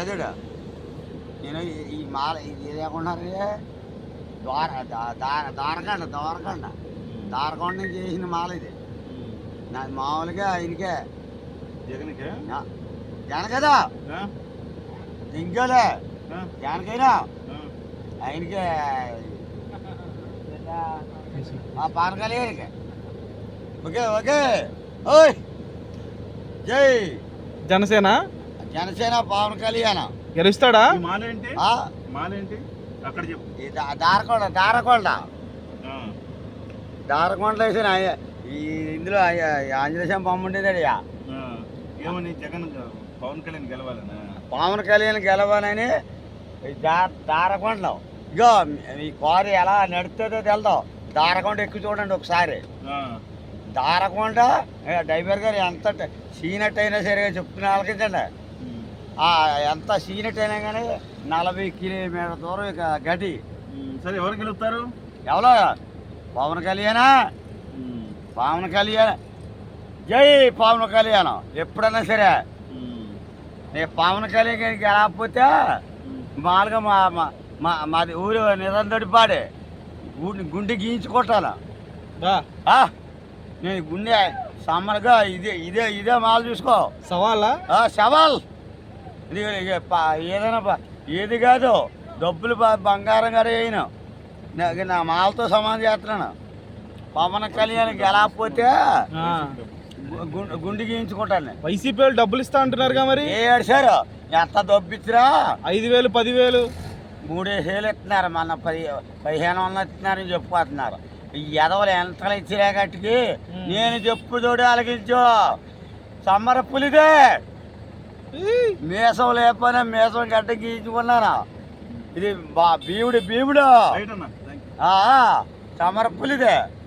ఏదుడు. నేను ఈ- మాల ఇది లేకున్నారు ద్వార దారకండ ద్వారకండ దారకొండ నుంచి చేసిన మాల ఇది. నాది మామూలుగా ఆయనకే. జగన్కే? నా- జనకదా? ఇంకోలే? జనకైనా. ఆయనకే. ఆ పవన్ కళ్యాణ్కి. Okay okay. ఓయ్. జై. జనసేన? జనసేన పవన్ కళ్యాణ్. గెలుస్తాడా? అక్కడ చెప్పు. దారకొండ దారకొండ. ఆ. దారకొండ వేసిన ఇందులో ఆంజనేయ స్వామి బొమ్మ ఉండేది అడియా ఆ. ఏమని జగన్ పవన్ కళ్యాణ్ గెలవాలనా? పవన్ కళ్యాణ్ గెలవాలని ఈ దా- దారకొండ ఇగో ఈ కారు ఎలా నడుస్తుందో తెలదాం. దారకొండ ఎక్కువ చూడండి ఒకసారి. ఆ. దారకొండ డ్రైవర్ గారు ఎంత సీనట్ అయినా సరే చెప్తున్న ఆలకించండి. ఎంత సీనట్ అయినా కానీ నలభై కిలోమీటర్ దూరం ఇక గడి. సరే ఎవరు గెలుస్తారు? ఎవరో పవన్ కళ్యాణా. పవన్ కళ్యాణ్. జై పవన్ కళ్యాణ్. ఎప్పుడైనా సరే. నేను పవన్ కళ్యాణ్ గారికి వెళ్ళకపోతే ఉమ్. మామూలుగా మా మా- మా మాది ఊరు నిజం తడిపాడే. గుండె గుండె గీయించుకుంటాను నేను గుండె సమ్మర్గా ఇదే ఇదే ఇదే మాల చూసుకో. సవాలా? ఆ, సవాల్. ఏదైనా ఏది కాదు. డబ్బులు బంగారం గారు అయిన. నా మాలతో సమానం చేస్తున్నాను. పవన్ కళ్యాణ్ గెలకపోతే గుండె గీయించుకుంటాను. వైసీపీ వాళ్ళు డబ్బులు ఇస్తా అంటున్నారుగా మరి? ఏ ఏడ్చారు ఎంత దొబ్బిచ్చిరా? ఐదు వేలు పదివేలు మూడేసేలు ఇస్తున్నారు మన పది పదిహేను వందలు ఇస్తున్నారని చెప్పుకుంటున్నారు. ఈ ఎదవలు ఎంతలు ఇచ్చిరా గట్టికి? నేను చెప్పు చూడు అలగించు సమ్మర పులిదే. మీసం లేకపోయినా మీసం గడ్డ గీయించుకున్నాను? ఇది బా భీముడు భీముడు రైట్